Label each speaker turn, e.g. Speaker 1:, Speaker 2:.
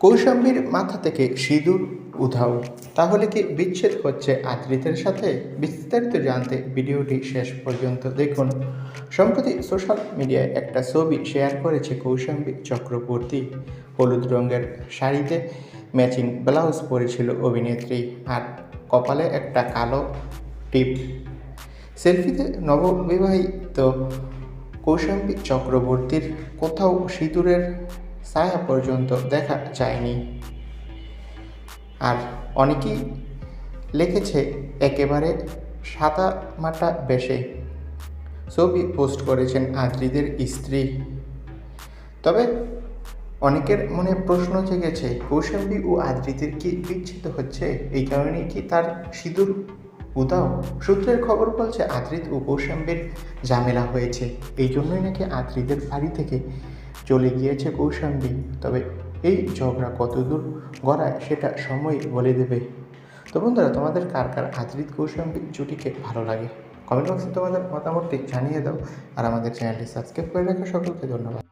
Speaker 1: কৌশাম্বীর মাথা থেকে সিঁদুর উধাও। তাহলে কি বিচ্ছেদ হচ্ছে আদ্রিতের সাথে? বিস্তারিত জানতে ভিডিওটি শেষ পর্যন্ত দেখুন। সম্প্রতি সোশ্যাল মিডিয়ায় একটা ছবি শেয়ার করেছে কৌশাম্বী চক্রবর্তী। হলুদ রঙের শাড়িতে ম্যাচিং ব্লাউজ পরেছিল অভিনেত্রী আর কপালে একটা কালো টিপ। সেলফিতে নববিবাহিত কৌশাম্বী চক্রবর্তীর কোথাও সিঁদুরের ছায়া পর্যন্ত দেখা যায়নি। আর অনেকেই লিখেছে, একেবারে সাদা মাটা বেশে ছবি পোস্ট করেছেন আদ্রিদের স্ত্রী। তবে অনেকের মনে প্রশ্ন জেগেছে, কৌশাম্বী ও আদ্রিদের কি বিচ্ছিত হচ্ছে? এই কারণে কি তার সিঁদুর উদাও, সূত্রের খবর বলছে আদ্রিত ও কৌশাম্বীর ঝামেলা হয়েছে। এই জন্যই নাকি আদ্রিদের বাড়ি থেকে চলে গিয়েছে কৌশাম্বী। তবে এই ঝগড়া কতদূর গড়ায় সেটা সময় বলে দেবে। তো বন্ধুরা, তোমাদের কার কার আদ্রিত কৌশাম্বী জুটিকে ভালো লাগে? কমেন্ট বক্সে তোমাদের মতামতটি জানিয়ে দাও আর আমাদের চ্যানেলটি সাবস্ক্রাইব করে রাখা সকলকে। ধন্যবাদ।